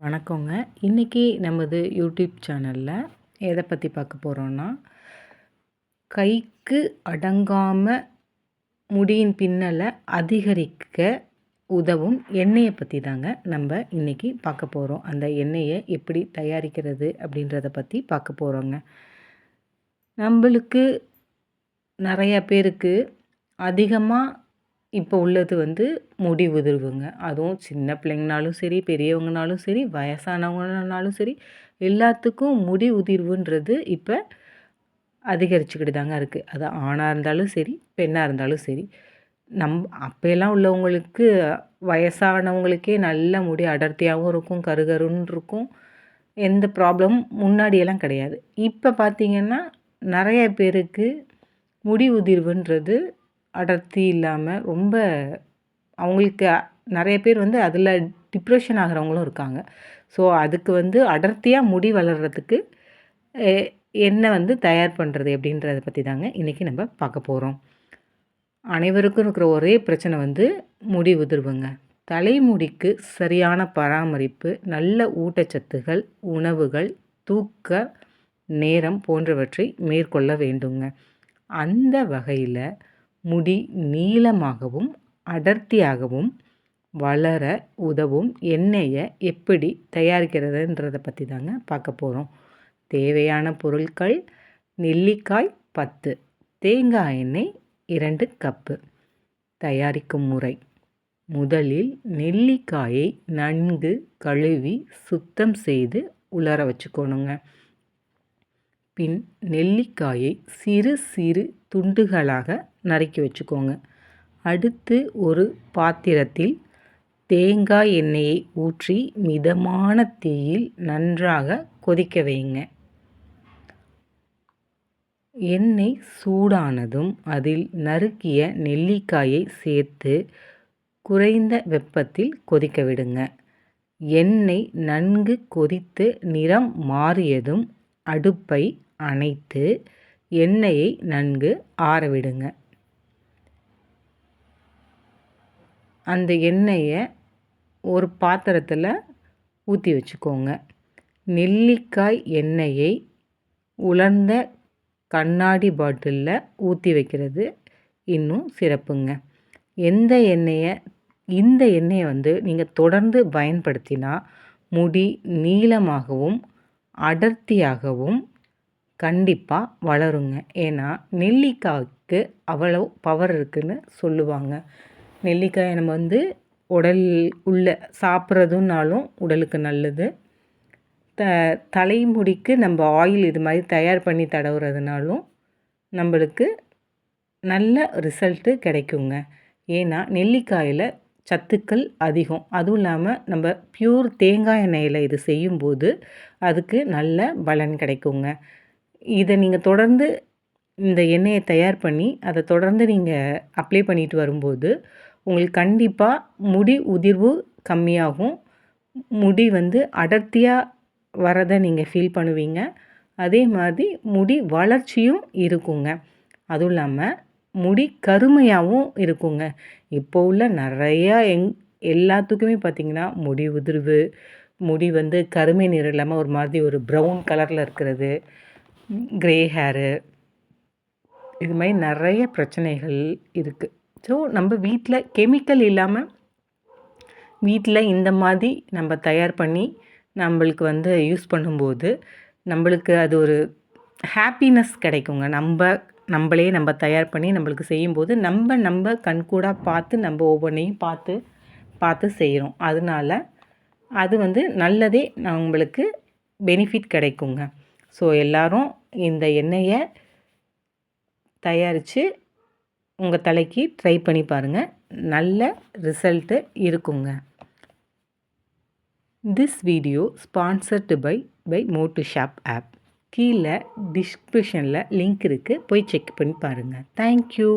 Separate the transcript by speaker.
Speaker 1: வணக்கங்க. இன்றைக்கி நமது யூடியூப் சேனலில் எதை பற்றி பார்க்க போகிறோன்னா கைக்கு அடங்காமல் முடியின் பின்னலை அதிகரிக்க உதவும் எண்ணெயை பற்றி தாங்க நம்ம இன்றைக்கி பார்க்க போகிறோம் அந்த எண்ணெயை எப்படி தயாரிக்கிறது அப்படின்றத பற்றி பார்க்க போகிறோங்க நம்மளுக்கு நிறையா பேருக்கு அதிகமாக இப்போ உள்ளது வந்து முடி உதிர்வுங்க. அதுவும் சின்ன பிள்ளைங்கனாலும் சரி பெரியவங்கனாலும் சரி வயசானவங்கனாலும் சரி எல்லாத்துக்கும் முடி உதிர்வுன்றது இப்போ அதிகரிச்சுக்கிட்டு தாங்க இருக்குது அது ஆணாக இருந்தாலும் சரி பெண்ணாக இருந்தாலும் சரி. நம் அப்போயெல்லாம் உள்ளவங்களுக்கு வயசானவங்களுக்கே நல்ல முடி அடர்த்தியாகவும் இருக்கும் கருகருன்னு இருக்கும். எந்த ப்ராப்ளமும் முன்னாடியெல்லாம் கிடையாது. இப்போ பார்த்திங்கன்னா நிறைய பேருக்கு முடி உதிர்வுன்றது அடர்த்தி இல்லாமல் ரொம்ப அவங்களுக்கு நிறைய பேர் வந்து அதில் டிப்ரெஷன் ஆகிறவங்களும் இருக்காங்க. ஸோ அதுக்கு வந்து அடர்த்தியாக முடி வளர்கிறதுக்கு என்ன வந்து தயார் பண்ணுறது அப்படின்றத பற்றி தாங்க இன்றைக்கி நம்ம பார்க்க போகிறோம் அனைவருக்கும் இருக்கிற ஒரே பிரச்சனை வந்து முடி உதிர்வுங்க. தலைமுடிக்கு சரியான பராமரிப்பு நல்ல ஊட்டச்சத்துகள் உணவுகள் தூக்க நேரம் போன்றவற்றை மேற்கொள்ள வேண்டுங்க. அந்த வகையில் முடி நீளமாகவும் அடர்த்தியாகவும் வளர உதவும் எண்ணெயை எப்படி தயாரிக்கிறதுன்றதை பற்றி தாங்க பார்க்க போகிறோம் தேவையான பொருட்கள் நெல்லிக்காய் பத்து தேங்காய் எண்ணெய் இரண்டு கப்பு. தயாரிக்கும் முறை. முதலில் நெல்லிக்காயை நன்கு கழுவி சுத்தம் செய்து உலர வச்சுக்கணுங்க. பின் நெல்லிக்காயை சிறு சிறு துண்டுகளாக நறுக்கி வச்சுக்கோங்க. அடுத்து ஒரு பாத்திரத்தில் தேங்காய் எண்ணெயை ஊற்றி மிதமான தீயில் நன்றாக கொதிக்க வைங்க. எண்ணெய் சூடானதும் அதில் நறுக்கிய நெல்லிக்காயை சேர்த்து குறைந்த வெப்பத்தில் கொதிக்க விடுங்க. எண்ணெய் நன்கு கொதித்து நிறம் மாறியதும் அடுப்பை அணைத்து எண்ணெயை நன்கு ஆறவிடுங்க அந்த எண்ணெயை ஒரு பாத்திரத்தில் ஊற்றி வச்சுக்கோங்க. நெல்லிக்காய் எண்ணெயை உலர்ந்த கண்ணாடி பாட்டிலில் ஊற்றி வைக்கிறது இன்னும் சிறப்புங்க. எந்த எண்ணெயை இந்த எண்ணெயை வந்து நீங்கள் தொடர்ந்து பயன்படுத்தினா முடி நீளமாகவும் அடர்த்தியாகவும் கண்டிப்பாக வளருங்க. ஏன்னா நெல்லிக்காய்க்கு அவ்வளோ பவர் இருக்குதுன்னு சொல்லுவாங்க. நெல்லிக்காயை நம்ம வந்து உடல் உள்ள சாப்பிட்றதுனாலும் உடலுக்கு நல்லது. த தலைமுடிக்கு நம்ம ஆயில் இது மாதிரி தயார் பண்ணி தடவுறதுனாலும் நம்மளுக்கு நல்ல ரிசல்ட்டு கிடைக்குங்க. ஏன்னா நெல்லிக்காயில் சத்துக்கள் அதிகம். அதுவும் இல்லாமல் நம்ம ப்யூர் தேங்காய் எண்ணெயில் இது செய்யும்போது அதுக்கு நல்ல பலன் கிடைக்குங்க. இதை நீங்கள் தொடர்ந்து இந்த எண்ணெயை தயார் பண்ணி அதை தொடர்ந்து நீங்கள் அப்ளை பண்ணிட்டு வரும்போது உங்களுக்கு கண்டிப்பாக முடி உதிர்வு கம்மியாகும். முடி வந்து அடர்த்தியாக வரதை நீங்கள் ஃபீல் பண்ணுவீங்க. அதே மாதிரி முடி வளர்ச்சியும் இருக்குங்க. அதுவும் இல்லாமல் முடி கருமையாகவும் இருக்குங்க. இப்போ உள்ள நிறையா எங் எல்லாத்துக்குமே பார்த்திங்கன்னா முடி உதிர்வு முடி வந்து கருமை நிறம் இல்லாமல் ஒரு மாதிரி ஒரு ப்ரௌன் கலரில் இருக்கிறது க்ரே ஹேரு இது மாதிரி நிறைய பிரச்சனைகள் இருக்குது ஸோ நம்ம வீட்டில் கெமிக்கல் இல்லாமல் வீட்டில் இந்த மாதிரி நம்ம தயார் பண்ணி நம்மளுக்கு வந்து யூஸ் பண்ணும்போது நம்மளுக்கு அது ஒரு ஹாப்பினஸ் கிடைக்குங்க. நம்ம நம்மளே நம்ம தயார் பண்ணி நம்மளுக்கு செய்யும்போது நம்ம நம்ம கண்கூடாக பார்த்து நம்ம ஒவ்வொன்றையும் பார்த்து பார்த்து செய்கிறோம் அதனால் அது வந்து நல்லதே நம்மளுக்கு பெனிஃபிட் கிடைக்குங்க. ஸோ எல்லோரும் இந்த எண்ணெயை தயாரித்து உங்கள் தலைக்கு ட்ரை பண்ணி பாருங்கள் நல்ல ரிசல்ட்டு இருக்குங்க. This video sponsored by by Motu shop app கீழே டிஸ்கிரிப்ஷனில் லிங்க் இருக்குது போய் செக் பண்ணி பாருங்கள் தேங்க்யூ